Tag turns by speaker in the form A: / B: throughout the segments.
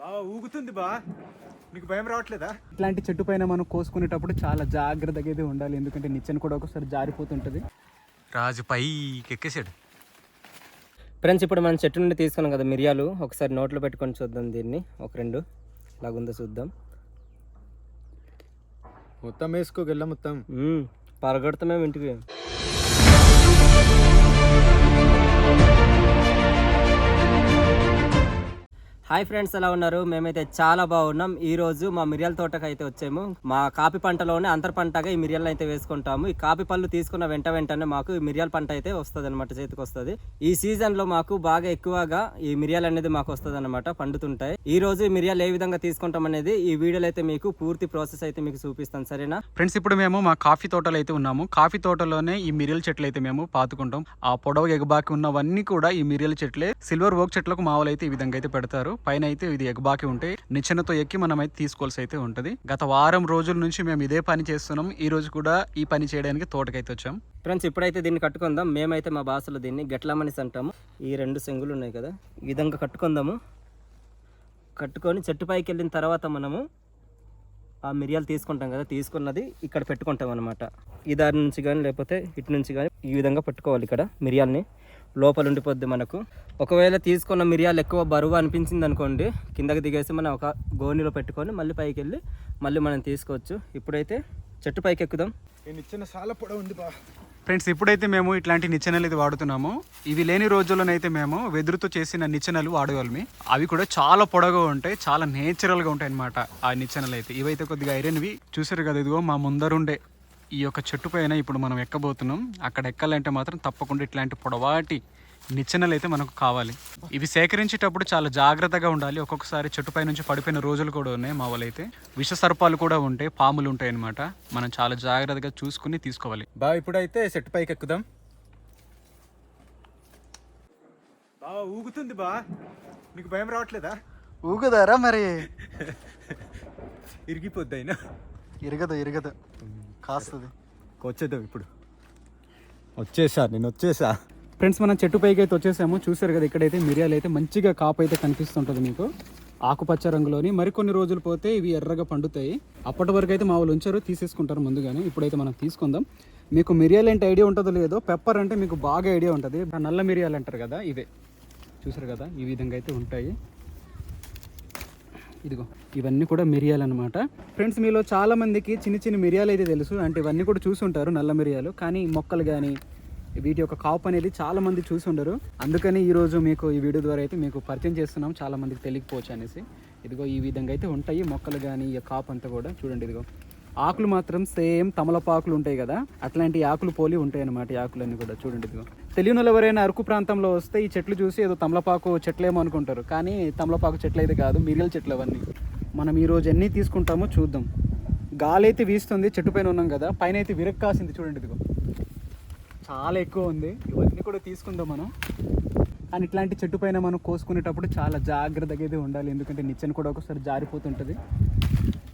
A: బాగా ఊగుతుంది బా. నీకు భయం రావట్లేదా?
B: ఇట్లాంటి చెట్టు పైన మనం కోసుకునేటప్పుడు చాలా జాగ్రత్తగా అయితే ఉండాలి. ఎందుకంటే నిచ్చెన కూడా ఒకసారి జారిపోతుంటుంది.
A: రాజు పైకి ఎక్కేసాడు.
C: ఫ్రెండ్స్ ఇప్పుడు మనం చెట్టు నుండి తీసుకున్నాం కదా మిరియాలు. ఒకసారి నోట్లో పెట్టుకొని చూద్దాం దీన్ని. ఒక రెండు. లాగుందో చూద్దాం.
A: మొత్తం వేసుకోగెళ్ళ మొత్తం.
C: మ్మ్. పరగొడతామేమో ఇంటికి. హాయ్ ఫ్రెండ్స్ ఎలా ఉన్నారు? మేమైతే చాలా బాగున్నాం. ఈ రోజు మా మిరియాల తోటకు అయితే వచ్చాము. మా కాపీ పంటలోనే అంతర పంటగా ఈ మిరియాలను అయితే వేసుకుంటాము. ఈ కాపీ పళ్ళు తీసుకున్న వెంట వెంటనే మాకు ఈ మిరియాల పంట అయితే వస్తుంది అనమాట చేతికి వస్తుంది. ఈ సీజన్లో మాకు బాగా ఎక్కువగా ఈ మిరియాలు అనేది మాకు వస్తుంది అనమాట పండుతుంటాయి. ఈ రోజు ఈ మిరియాలు ఏ విధంగా తీసుకుంటాం అనేది ఈ వీడియోలో అయితే మీకు పూర్తి ప్రాసెస్ అయితే మీకు చూపిస్తాను సరేనా?
B: ఫ్రెండ్స్ ఇప్పుడు మేము మా కాఫీ తోటలో అయితే ఉన్నాము. కాఫీ తోటలోనే ఈ మిరియల చెట్లు అయితే మేము పాతుకుంటాం. ఆ పొడవు ఎగబాకి ఉన్నవన్నీ కూడా ఈ మిరియల చెట్లే. సిల్వర్ ఓక్ చెట్లకు మావులు అయితే ఈ విధంగా అయితే పెడతారు. పైన అయితే ఇది ఎగబాకి ఉంటాయి నిచ్చెనతో ఎక్కి మనం అయితే తీసుకోవాల్సి అయితే ఉంటుంది. గత వారం రోజుల నుంచి మేము ఇదే పని చేస్తున్నాం. ఈ రోజు కూడా ఈ పని చేయడానికి తోటకైతే వచ్చాం.
C: ఫ్రెండ్స్ ఇప్పుడైతే దీన్ని కట్టుకుందాం. మేమైతే మా భాషలో దీన్ని గెట్లమనిసి అంటాము ఈ రెండు సెంగులు ఉన్నాయి కదా ఈ విధంగా కట్టుకుందాము. కట్టుకొని చెట్టు పైకి వెళ్ళిన తర్వాత మనము ఆ మిరియాలు తీసుకుంటాం కదా తీసుకున్నది ఇక్కడ పెట్టుకుంటాం అనమాట ఈ దారి నుంచి కానీ లేకపోతే ఇటు నుంచి కానీ ఈ విధంగా పెట్టుకోవాలి ఇక్కడ మిరియాల్ని. లోపల ఉండిపోద్ది మనకు. ఒకవేళ తీసుకున్న మిరియాలు ఎక్కువ బరువు అనిపించింది అనుకోండి కిందకి దిగేసి మనం ఒక గోనెలో పెట్టుకొని మళ్ళీ పైకి వెళ్ళి మళ్ళీ మనం తీసుకోవచ్చు. ఇప్పుడైతే చెట్టు పైకి ఎక్కుదాం
A: నేను ఇచ్చిన చాలా పొడవు ఉంది బా.
B: ఫ్రెండ్స్ ఇప్పుడైతే మేము ఇట్లాంటి నిచ్చెనలు అయితే వాడుతున్నాము. ఇవి లేని రోజుల్లోనైతే మేము వెదురుతో చేసిన నిచ్చెనలు వాడేవాళ్ళమి అవి కూడా చాలా పొడవుగా ఉంటాయి చాలా నేచురల్గా ఉంటాయి అన్నమాట ఆ నిచ్చెనలు అయితే ఇవైతే కొద్దిగా ఐరన్వి. చూసారు కదా ఇదిగో మా ముందరుండే ఈ యొక్క చెట్టు పైన ఇప్పుడు మనం ఎక్కబోతున్నాం. అక్కడ ఎక్కాలంటే మాత్రం తప్పకుండా ఇట్లాంటి పొడవాటి నిచ్చెనలు అయితే మనకు కావాలి. ఇవి సేకరించేటప్పుడు చాలా జాగ్రత్తగా ఉండాలి. ఒక్కొక్కసారి చెట్టుపై నుంచి పడిపోయిన రోజులు కూడా ఉన్నాయి మా వాళ్ళు అయితే. విష సర్పాలు కూడా ఉంటాయి పాములు ఉంటాయి అన్నమాట. మనం చాలా జాగ్రత్తగా చూసుకుని తీసుకోవాలి.
A: బా ఇప్పుడైతే సెట్ పైకి ఎక్కుదాం. బాగా ఊగుతుంది బా. నీకు భయం రావట్లేదా?
B: ఊగుదారా మరి?
A: ఇరిగిపోద్ది అయినా.
B: ఇరగదు ఇరగదు. కాస్తుంది.
A: వచ్చేద్దాం ఇప్పుడు. వచ్చేసా నేను వచ్చేసా.
B: ఫ్రెండ్స్ మనం చెట్టు పైకి అయితే వచ్చేసాము. చూసారు కదా ఇక్కడైతే మిరియాలు అయితే మంచిగా కాపు అయితే కనిపిస్తుంటుంది మీకు. ఆకుపచ్చ రంగులోని మరికొన్ని రోజులు పోతే ఇవి ఎర్రగా పండుతాయి. అప్పటి వరకు అయితే మా వాళ్ళు ఉంచారు తీసేసుకుంటారు ముందుగానే. ఇప్పుడైతే మనం తీసుకుందాం. మీకు మిరియాలు అంటే ఐడియా ఉంటుందో లేదో పెప్పర్ అంటే మీకు బాగా ఐడియా ఉంటుంది. నల్ల మిరియాలు అంటారు కదా ఇవే. చూసారు కదా ఈ విధంగా అయితే ఉంటాయి. ఇదిగో ఇవన్నీ కూడా మిరియాలు అనమాట ఫ్రెండ్స్ మీలో చాలా మందికి చిన్న చిన్న మిరియాలు అయితే తెలుసు. అంటే ఇవన్నీ కూడా చూసి ఉంటారు నల్ల మిరియాలు. కానీ మొక్కలు కానీ వీటి యొక్క కాపు అనేది చాలా మంది చూసి ఉండరు అందుకని ఈ రోజు మీకు ఈ వీడియో ద్వారా అయితే మీకు పరిచయం చేస్తున్నాం. చాలా మందికి తెలియకపోవచ్చు అనేసి. ఇదిగో ఈ విధంగా అయితే ఉంటాయి మొక్కలు కానీ ఈ కాపు అంతా కూడా. చూడండి ఇదిగో. ఆకులు మాత్రం సేమ్ తమలపాకులు ఉంటాయి కదా అట్లాంటి ఆకులు పోలి ఉంటాయి అన్నమాట ఈ ఆకులన్నీ కూడా. చూడండి ఇదిగో. తెలియని వాళ్ళు ఎవరైనా అరకు ప్రాంతంలో వస్తే ఈ చెట్లు చూసి ఏదో తమలపాకు చెట్లేమో అనుకుంటారు. కానీ తమలపాకు చెట్లు అయితే కాదు మిరియల చెట్లు అవన్నీ. మనం ఈరోజు ఎన్ని తీసుకుంటామో చూద్దాం. గాలి అయితే వీస్తుంది చెట్టు పైన ఉన్నాం కదా పైన అయితే విరక్కాసింది చూడండి ఇదిగో. చాలా ఎక్కువ ఉంది. ఇవన్నీ కూడా తీసుకుందాం మనం. కానీ ఇట్లాంటి చెట్టు పైన మనం కోసుకునేటప్పుడు చాలా జాగ్రత్తగా అయితే ఉండాలి. ఎందుకంటే నిచ్చెన కూడా ఒకసారి జారిపోతుంటుంది.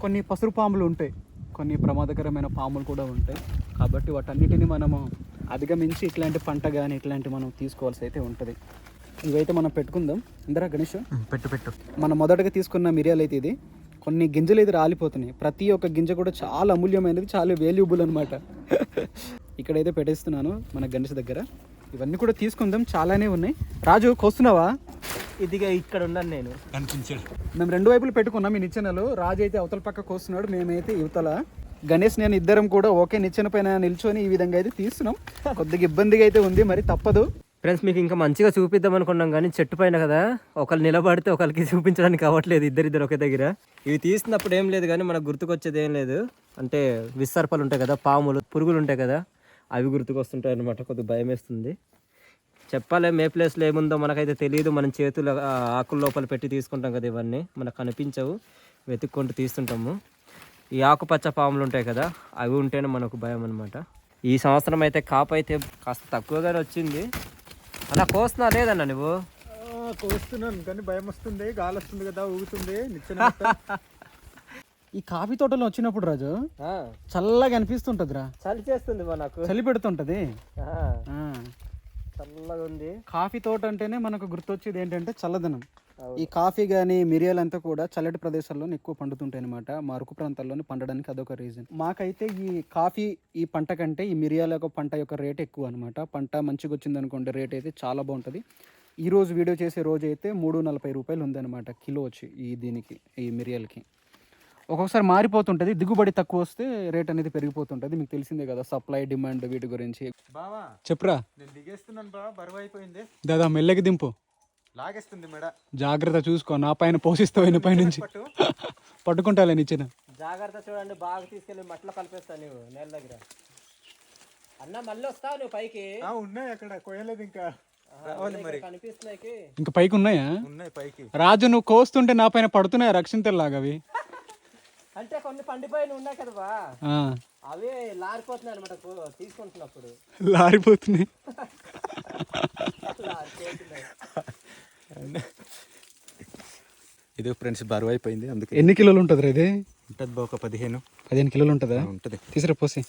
B: కొన్ని పసురు పాములు ఉంటాయి. కొన్ని ప్రమాదకరమైన పాములు కూడా ఉంటాయి. కాబట్టి వాటన్నిటిని మనము అధిగమించి ఇట్లాంటి పంట కానీ ఇట్లాంటి మనం తీసుకోవాల్సి అయితే ఉంటుంది. ఇవైతే మనం పెట్టుకుందాం. ఇందరా గణేష్.
A: పెట్టు పెట్టు.
B: మనం మొదటగా తీసుకున్న మిరియాలు అయితే ఇది. కొన్ని గింజలు అయితే రాలిపోతున్నాయి. ప్రతి ఒక్క గింజ కూడా చాలా అమూల్యమైనది చాలా వాల్యుబుల్ అనమాట ఇక్కడైతే పెట్టేస్తున్నాను మన గణేష్ దగ్గర. ఇవన్నీ కూడా తీసుకుందాం. చాలానే ఉన్నాయి. రాజు కోస్తున్నావా?
C: ఇదిగా ఇక్కడ ఉన్నాను నేను.
A: కనిపించాడు.
B: మేము రెండు వైపులు పెట్టుకున్నాం ఈ నిచ్చెనలు. రాజు అయితే అవతల పక్క కోస్తున్నాడు మేమైతే యువతల గణేష్ నేను ఇద్దరం కూడా ఒకే నిచ్చెన పైన నిల్చొని ఈ విధంగా అయితే తీస్తున్నాం. కొద్దిగా ఇబ్బందిగా అయితే ఉంది మరి తప్పదు.
C: ఫ్రెండ్స్ మీకు ఇంకా మంచిగా చూపిద్దాం అనుకున్నాం కానీ చెట్టు పైన కదా ఒకళ్ళు నిలబడితే ఒకరికి చూపించడానికి అవ్వట్లేదు ఇద్దరిద్దరు ఒకే దగ్గర. ఇవి తీసినప్పుడు ఏం లేదు కానీ మనకు గుర్తుకొచ్చేది ఏం లేదు. అంటే విసర్పలు ఉంటాయి కదా పాములు పురుగులు ఉంటాయి కదా అవి గుర్తుకొస్తుంటాయి అనమాట కొద్దిగా భయం వేస్తుంది చెప్పాలి ఏ ప్లేస్లో ఏముందో మనకైతే తెలియదు మనం చేతులు ఆకుల లోపల పెట్టి తీసుకుంటాం కదా ఇవన్నీ. మనకు కనిపించవు వెతుక్కుంటూ తీస్తుంటాము. ఈ ఆకుపచ్చ పాములు ఉంటాయి కదా అవి ఉంటేనే మనకు భయం అనమాట ఈ సంవత్సరం అయితే కాపు అయితే కాస్త తక్కువగానే వచ్చింది. అలా కోస్తున్నా లేదన్న నువ్వు?
A: కోస్తున్నాను కానీ భయం వస్తుంది గాలి వస్తుంది కదా ఊగుతుంది నిచ్చెన
B: ఈ కాఫీ తోటలో వచ్చినప్పుడు రాజు
C: ఆ,
B: చల్లగా అనిపిస్తుంటదిరా.
C: చలి చేస్తుంది మా నాకు.
B: చలి పెడుతుంటది.
C: ఆ,
B: ఆ.
C: చల్లగా ఉంది.
B: కాఫీ తోట అంటేనే మనకు గుర్తొచ్చేది ఏంటంటే చల్లదనం. ఈ కాఫీ కానీ మిరియాలంతా కూడా చల్లటి ప్రదేశాల్లో ఎక్కువ పండుతుంటాయి అనమాట మా అరకు ప్రాంతాల్లోనే పండడానికి అదొక రీజన్ మాకైతే ఈ కాఫీ ఈ పంట కంటే ఈ మిరియాల యొక్క పంట యొక్క రేట్ ఎక్కువ అనమాట పంట మంచిగా వచ్చింది అనుకోండి రేట్ అయితే చాలా బాగుంటుంది. ఈ రోజు వీడియో చేసే రోజు అయితే మూడు నలభై రూపాయలు ఉందన్నమాట కిలో వచ్చి ఈ దీనికి ఈ మిరియాలకి. ఒక్కొక్కసారి మారిపోతుంటుంది. దిగుబడి తక్కువ వస్తే రేట్ అనేది పెరిగిపోతుంటుంది. మీకు తెలిసిందే కదా సప్లై డిమాండ్ వీటి గురించి.
A: బావా
B: చెప్పురా.
A: నేను దిగేస్తున్నాను బా బరువు అయిపోయింది.
B: దాదా మెల్లకి దింపు.
A: లాగేస్తుంది మెడ.
B: జాగ్రత్త చూసుకో నా పైన పోషిస్తావు పై నుంచి.
A: పట్టు.
B: పట్టుకుంటాలే నిచ్చిన.
C: జాగ్రత్త చూడండి బాగా తీసుకెళ్ళి మట్లో కలిపేస్తా నువ్వు నేల దగ్గర. అన్న మళ్ళీ వస్తావు నువ్వు పైకి?
A: ఆ, ఉన్నాయి అక్కడ కొయ్యలేదు ఇంకా.
B: ఇంకా పైకి ఉన్నాయా?
A: ఉన్నాయి పైకి.
B: రాజు నువ్వు కోస్తుంటే నా పైన పడుతున్నాయి రక్షింతలాగా అవి?
C: అంటే కొన్ని పండిపోయిన ఉన్నాయి కదా అవే లారిపోతున్నాయి అనమాట తీసుకుంటున్నప్పుడు.
B: లారిపోతున్నాయి.
A: ఇది ఫ్రెండ్స్ బరువు అయిపోయింది అందుకే.
B: ఎన్ని కిలోలు ఉంటుంది ఇది?
A: ఉంటుంది బా ఒక పదిహేను.
B: పదిహేను కిలోలు ఉంటుందా?
A: ఉంటుంది.
B: తీసిరా పోసి.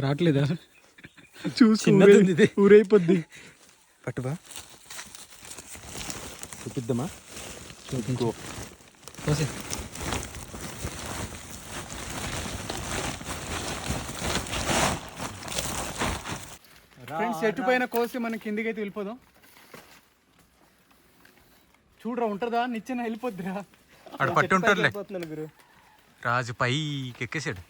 B: రావట్లేదా? చూసి
A: చిన్నది ఉంది ఇది.
B: ఊరైపోద్ది.
A: పట్టు బా. చూపిద్దామా? చూపించు
B: ఫ్రెండ్స్ చెట్టు పైన కోసి మనం కిందికి అయితే వెళ్ళిపోదాం. చూడరా ఉంటుందా? నిచ్చెన వెళ్ళిపోద్దిరా.
A: ఆడ పట్టు ఉంటారులే
C: గురు?
A: రాజు పైకి ఎక్కేసాడు.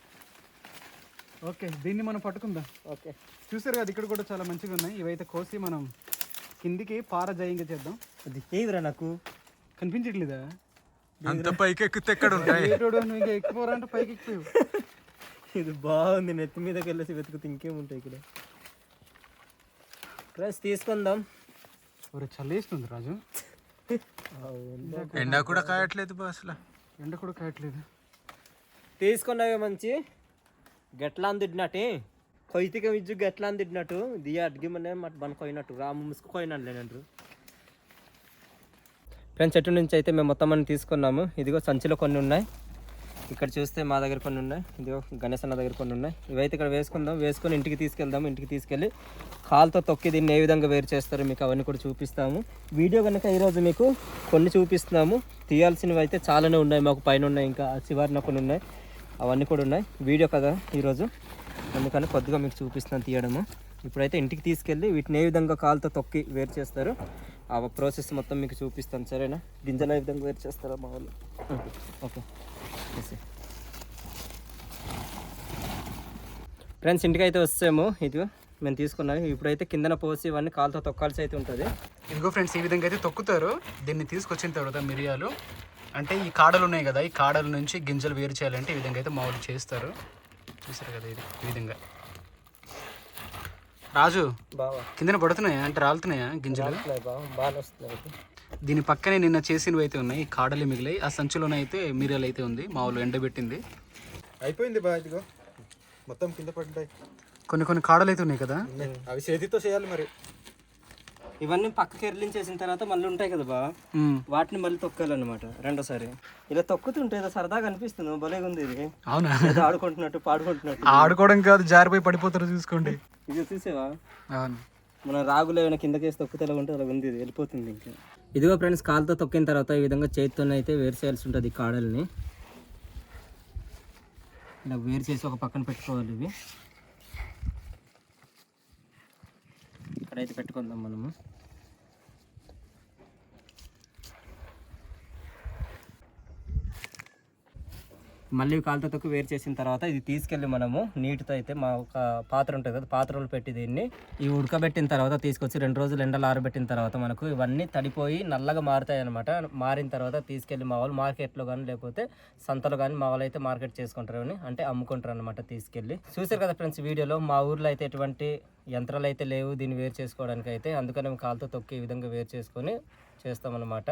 B: ఓకే దీన్ని మనం పట్టుకుందాం.
C: ఓకే.
B: చూసారు కదా ఇక్కడ కూడా చాలా మంచిగా ఉన్నాయి. ఇవైతే కోసి మనం కిందికి పారజాయింగా చేద్దాం.
C: అది ఏదిరా నాకు?
B: కనిపించట్లేదా?
A: అంత పైకి ఎక్కితే ఎక్కడ ఉంటాయి
B: ఇంకా ఎక్కిపోరా అంటే పైకి ఎక్కిపోయావు
C: ఇది బాగుంది నెత్తి మీదకి వెళ్ళేసి వెతుకుతే ఇంకేముంటాయి ఇక్కడ. ఫ్రెండ్స్ తీసుకుందాం.
B: ఒరే చల్లేస్తుంది రాజు.
A: ఎండా కూడా కాయట్లేదు బా అసలు.
B: ఎండ కూడా కాయట్లేదు.
C: తీసుకున్నవి మంచి. గట్లా అందిడినట్టు కొయ్తిక విజ్జు గట్లా అందిడినట్టు దియా అడ్గి మన కొయినట్టు రాము ముసుకు లేనంటారు ఫ్రెండ్స్ చెట్టు నుంచి అయితే మేము మొత్తం అన్ని తీసుకున్నాము ఇదిగో సంచిలో కొన్ని ఉన్నాయి. ఇక్కడ చూస్తే మా దగ్గర కొన్ని ఉన్నాయి ఇదిగో గణేష్ అన్న దగ్గర కొన్ని ఉన్నాయి. ఇవైతే ఇక్కడ వేసుకుందాం వేసుకొని ఇంటికి తీసుకెళ్దాం ఇంటికి తీసుకెళ్ళి కాలుతో తొక్కి దీన్ని ఏ విధంగా వేరు చేస్తారో మీకు అవన్నీ కూడా చూపిస్తాము. వీడియో కనుక ఈరోజు మీకు కొన్ని చూపిస్తున్నాము. తీయాల్సినవి అయితే చాలానే ఉన్నాయి మాకు పైన ఉన్నాయి ఇంకా ఆ చివరిన కొన్ని ఉన్నాయి. అవన్నీ కూడా ఉన్నాయి. వీడియో కదా ఈరోజు. అందుకని కొద్దిగా మీకు చూపిస్తున్నాను తీయడము. ఇప్పుడైతే ఇంటికి తీసుకెళ్ళి వీటిని ఏ విధంగా కాలుతో తొక్కి వేరు చేస్తారు ఆ ప్రాసెస్ మొత్తం మీకు చూపిస్తాను సరేనా? గింజలు ఏ విధంగా వేరు చేస్తారో మా వాళ్ళు. ఓకే. ఫ్రెండ్స్ ఇంటికి అయితే వస్తాము ఇదిగో మేము తీసుకున్నాం ఇప్పుడైతే కిందన పోసి ఇవన్నీ కాలుతో తొక్కాల్సి అయితే ఉంటుంది.
B: ఇదిగో ఫ్రెండ్స్ ఈ విధంగా అయితే తొక్కుతారు. దీన్ని తీసుకొచ్చిన తర్వాత మిరియాలు అంటే ఈ కాడలు ఉన్నాయి కదా ఈ కాడల నుంచి గింజలు వేరు చేయాలంటే ఈ విధంగా అయితే మామూలు చేస్తారు. చూసారు కదా ఇది ఈ విధంగా. రాజు
C: బాగా
B: కిందన పడుతున్నాయా? అంటే రాలుతున్నాయా గింజలు? దీని పక్కనే నిన్న చేసినవి అయితే ఉన్నాయి కాడలు మిగిలాయి. ఆ సంచిలోనే అయితే మిరియాలు అయితే ఉంది మామూలు ఎండబెట్టింది.
A: అయిపోయింది బా ఇదిగో. మొత్తం కింద పడ్డాయి.
B: కొన్ని కొన్ని కాడలు అయితే ఉన్నాయి కదా?
A: అవి చేతితో చేయాలి మరి.
C: ఇవన్నీ పక్కకి ఎర్లించేసిన తర్వాత మళ్ళీ ఉంటాయి కదా బా. వాటిని మళ్ళీ తొక్కాలన్నమాట రెండోసారి. ఇలా తొక్కుతుంటే ఏదో సరదాగా అనిపిస్తుంది భలేగా ఉంది ఇది.
B: అవునా?
C: ఏదో ఆడుకుంటున్నట్టు పాడుకుంటున్నట్టు.
B: ఆడుకోవడం కాదు జారిపోయి పడిపోతారు చూసుకోండి.
C: ఇది చూసేవా?
B: అవును.
C: మన రాగులు ఏమైనా కిందకేసి తొక్కితే ఎలా ఉంటే అలా ఉంది ఇది వెళ్ళిపోతుంది ఇంకా. ఇదిగో ఫ్రెండ్స్ కాలుతో తొక్కిన తర్వాత ఈ విధంగా చేతితోనే అయితే వేరు చేయాల్సి ఉంటుంది కాడల్ని. ఇలా వేరు చేసి ఒక పక్కన పెట్టుకోవాలి ఇవి. అయితే పెట్టుకుందాం మనము. మళ్ళీ కాలుతో తొక్కి వేరు చేసిన తర్వాత ఇది తీసుకెళ్ళి మనము నీటితో అయితే మా ఒక పాత్ర ఉంటుంది కదా పాత్రలు పెట్టి దీన్ని ఈ ఉడకబెట్టిన తర్వాత తీసుకొచ్చి రెండు రోజులు ఎండలు ఆరబెట్టిన తర్వాత మనకు ఇవన్నీ తడిపోయి నల్లగా మారుతాయి అనమాట మారిన తర్వాత తీసుకెళ్ళి మా వాళ్ళు మార్కెట్లో కానీ లేకపోతే సంతలో కానీ మా వాళ్ళు అయితే మార్కెట్ చేసుకుంటారు అని అంటే అమ్ముకుంటారు అనమాట తీసుకెళ్ళి. చూసారు కదా ఫ్రెండ్స్ వీడియోలో మా ఊర్లో అయితే ఎటువంటి యంత్రాలు అయితే లేవు దీన్ని వేరు చేసుకోవడానికి అయితే అందుకని మేము కాలుతో తొక్కి ఈ విధంగా వేరు చేసుకొని చేస్తామన్నమాట.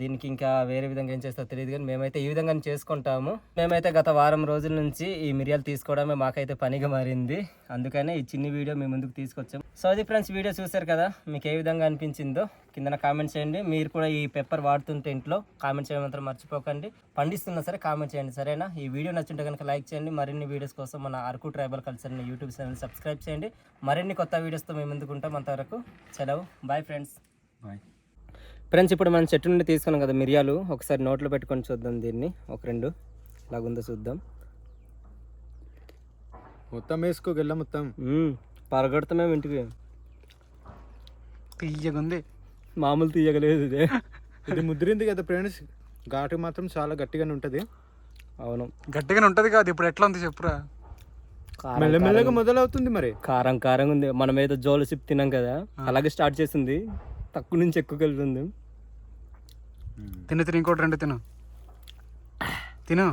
C: దీనికి ఇంకా వేరే విధంగా ఏం చేస్తారో తెలియదు కానీ మేమైతే ఈ విధంగా చేసుకుంటాము. మేమైతే గత వారం రోజుల నుంచి ఈ మిరియాలు తీసుకోవడమే మాకైతే పనిగా మారింది. అందుకనే ఈ చిన్ని వీడియో మేము ముందుకు తీసుకొచ్చాం. సో అది ఫ్రెండ్స్ వీడియో చూసారు కదా మీకు ఏ విధంగా అనిపించిందో కింద కామెంట్ చేయండి. మీరు కూడా ఈ పెప్పర్ వాడుతుంటే ఇంట్లో కామెంట్ చేయడం మాత్రం మర్చిపోకండి. పండిస్తున్నా సరే కామెంట్ చేయండి సరేనా? ఈ వీడియో నచ్చుంటే కనుక లైక్ చేయండి. మరిన్ని వీడియోస్ కోసం మన అరకు ట్రైబల్ కల్చర్ని యూట్యూబ్ ఛానల్ సబ్స్క్రైబ్ చేయండి. మరిన్ని కొత్త వీడియోస్తో మేము ముందుకుంటాం అంతవరకు. సెలవు. బాయ్ ఫ్రెండ్స్
A: బాయ్
C: ఫ్రెండ్స్ ఇప్పుడు మనం చెట్టు నుండి తీసుకున్నాం కదా మిరియాలు. ఒకసారి నోట్లో పెట్టుకొని చూద్దాం దీన్ని. ఒక రెండు. లాగుందో చూద్దాం.
A: మొత్తం వేసుకోగెళ్ళ మొత్తం.
C: మ్మ్. పరగొడతామేమో ఇంటికి.
B: తీయగా ఉంది
C: మామూలు తీయగలేదు ఇదే.
A: ఇది ముదిరింది కదా ఫ్రెండ్స్ ఘాటు మాత్రం చాలా గట్టిగానే ఉంటుంది.
C: అవును.
B: గట్టిగానే ఉంటుంది కాదు ఇప్పుడు ఎట్లా ఉంది చెప్పురా?
C: కారం
A: మెల్లమెల్లగా మొదలవుతుంది మరి.
C: కారం కారం ఉంది. మనం ఏదో జోలు సిప్ తిన్నాం కదా అలాగే స్టార్ట్ చేసింది. తక్కువ నుంచి ఎక్కువ వెళ్తుంది
B: తిను తిను ఇంకోటి రెండు తిను.
C: తిను.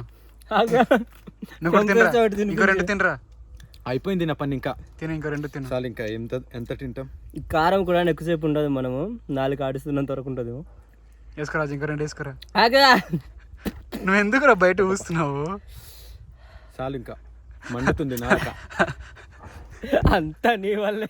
B: ఇంకో రెండు తినరా?
A: అయిపోయింది నా పని ఇంకా.
B: తిను ఇంకో రెండు తిను.
A: చాలు ఇంకా ఎంత ఎంత తింటాం?
C: ఈ కారం కూడా ఎక్కువసేపు ఉండదు మనము. నాలుగు ఆడిస్తున్నంత వరకు ఉంటుంది
B: వేసుకోరాజు ఇంకో రెండు వేసుకోరా?
C: ఆగా.
B: నువ్వు ఎందుకురా బయట ఊస్తున్నావు?
A: చాలు ఇంకా. మండుతుంది నాక
C: అంతా నీ వల్లే.